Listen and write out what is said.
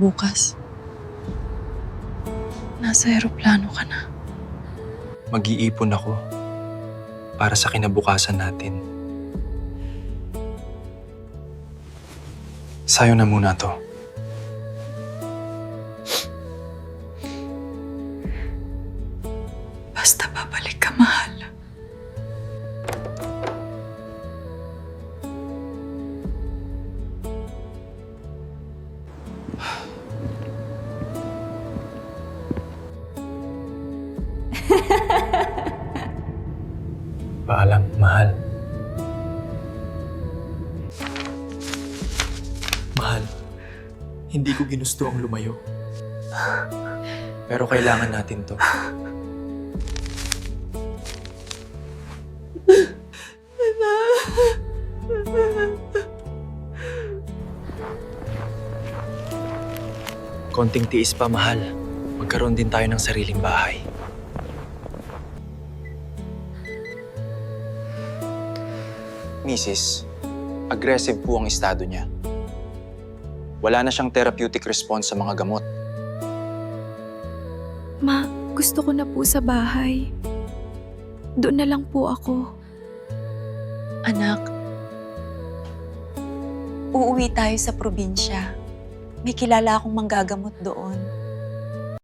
bukas. Nasa aeroplano ka na. Mag-iipon ako para sa kinabukasan natin. Sayo na muna to. Basta babalik ka, mahal. Paalam, mahal. Mahal, hindi ko ginusto ang lumayo. Pero kailangan natin to. Konting tiis pa, mahal. Magkaroon din tayo ng sariling bahay. Mrs., aggressive po ang estado niya. Wala na siyang therapeutic response sa mga gamot. Ma, gusto ko na po sa bahay. Doon na lang po ako. Anak, uuwi tayo sa probinsya. May kilala akong manggagamot doon.